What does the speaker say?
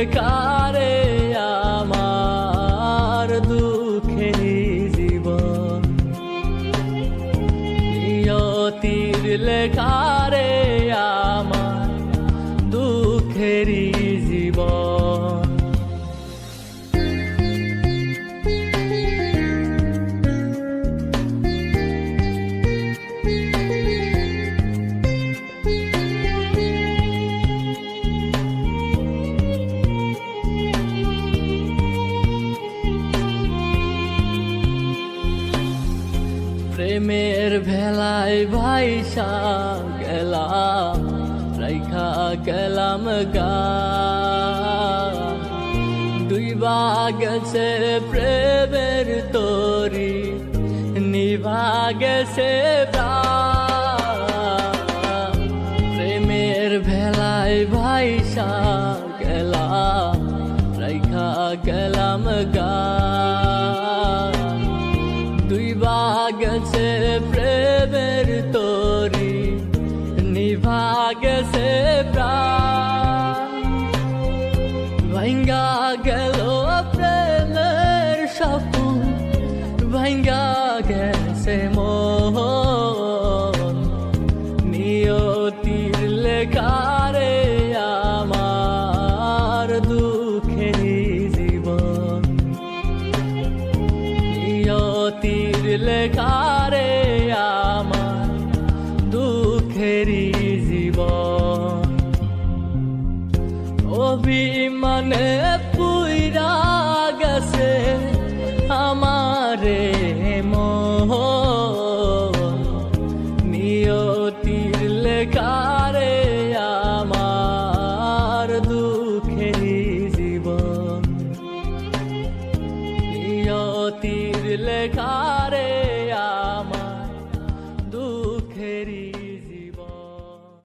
লেখারে আমার দুঃখের জীবন? নিয়তির লেখারে আমার প্রেমের ভেলায় ভাইসা গেলাম, রাইখা গেলাম গা দুই গেছে প্রেমের তরি, নিভা গেছে। প্রেমের ভেলায় ভাইসা গেলাম, রাইখা গেলাম গা দুই গেছে প্রেমের তরি নিভাগ সে প্রাণ। লেখারে আমার দুঃখেরই জীবন। অভিমানে পুইরা গেছে আমারে নিয়তির লেখারে